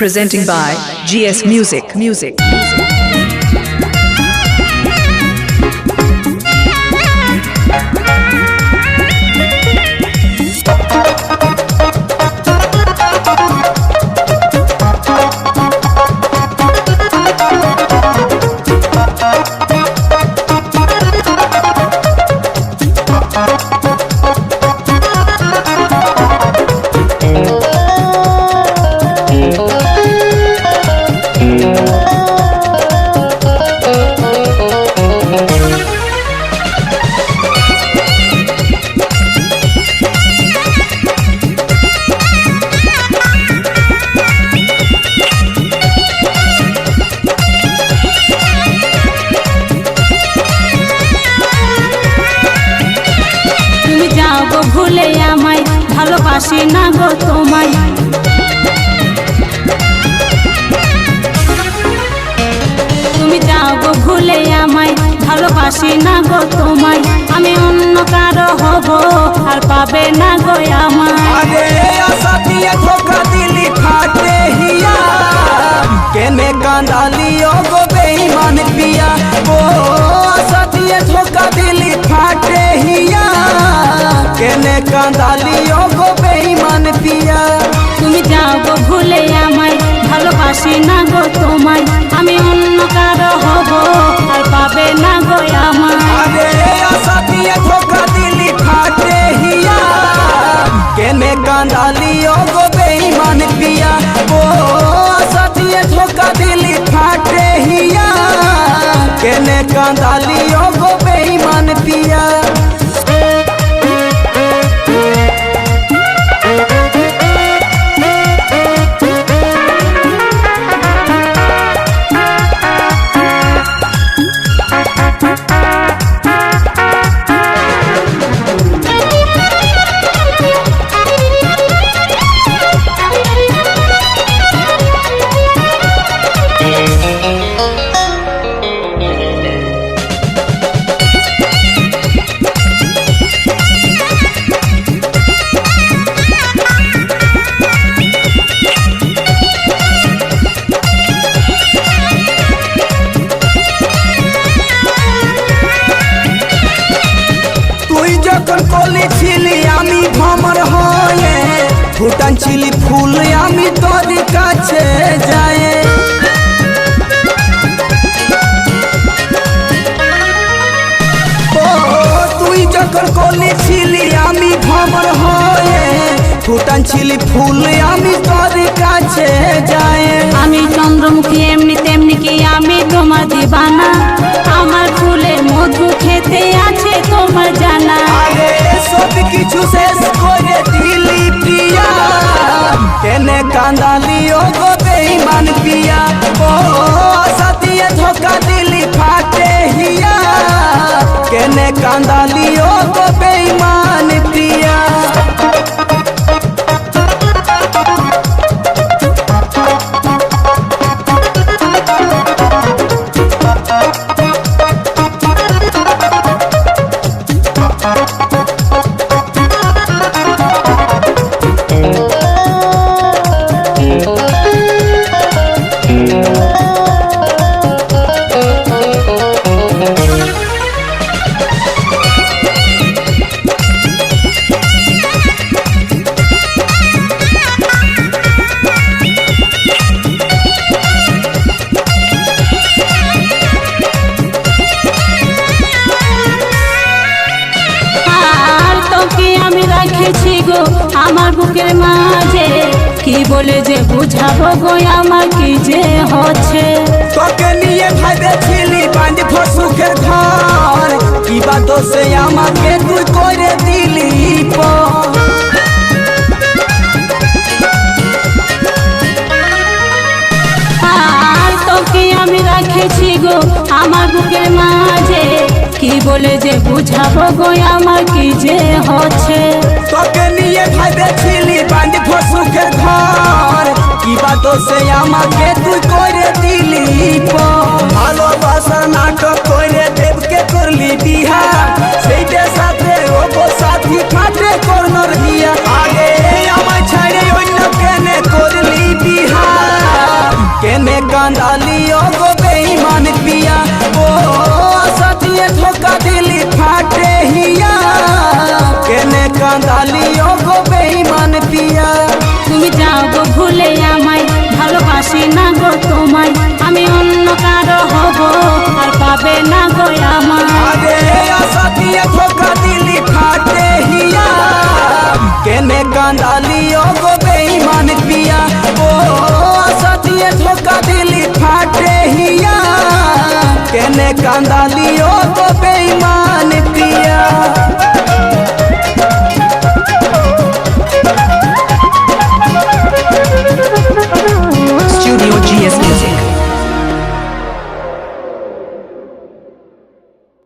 Presenting by GS Music. Music. গো ভুলে আমায় ভালোবাসি না গো তোমায়। তুমি যাও গো ভুলে আমায় ভালোবাসি না গো তোমায়। আমি অন্য কারও হব, আর পাবে না গো আমায়। কেনে কান্দালিও গো বেঈমান পিয়া। ও সাথিয়ে ধোকা দিল बेईमान पिया ओ असतिया धोखा दिली फाटे हिया केने कांदालियो गो बेईमान पिया তুমি যাও গো ভুলে আমায় ভালোবাসি না গো তোমায় আমি অন্য কারো হব আর পাবে না গো আমায় अरे असतिया धोखा दिली फाटे हिया केने कांदालियो गो बेईमान पिया ओ असतिया धोखा दिली फाटे हिया केने कांदालियो गो बेईमान पिया ফুটান ছিলি ফুল আমি তোর কাছে ও তুই যখন কলি ছিলি, আমি ভ্রমর হয়ে ফুটান ছিলি ফুল আমি তোর কাছে যায় আমি চন্দ্রমুখী, এমনি তেমনি কি আমি তোমার দিবানা? আমার ফুলের মধু কেনে আমার বুকের মাঝে? কি বলে যে বুঝাবো গো আমার কি যে হচ্ছে? তোকে নিয়ে ভেবেছিলি বাঁধব সুখের ঘর। কি বা দোষে আমাকে তুই করে দিলি আর তোকে আমি রাখেছি গো আমার বুকের মাঝে। কি বলে যে বুঝাবো গো আমার কি যে হচ্ছে? তোকে নিয়ে ভেবেছিলি বাঁধব সুখের ঘর। কি বা দোষে আমাকে তুই করে দিলি পর। ভালোবাসার নাটক করে দেবকে করলি বিহা সেইটা সাথে ও সাথী ফাটে করনর হিয়া আগে কান্দালিও গো বেইমান পিয়া তুমি যাও গো ভুলে আমায় ভালোবাসি না গো তোমায়। আমি অন্য কারও হব আর পাবে না গো আমায়। আরে আশা দিয়ে ধোকা দিলি ফাটে হিয়া। কেনে কান্দালিও গো বেইমান পিয়া ও আশা দিয়ে ধোকা দিলি ফাটে হিয়া। কেনে কান্দালিও গো বেইমান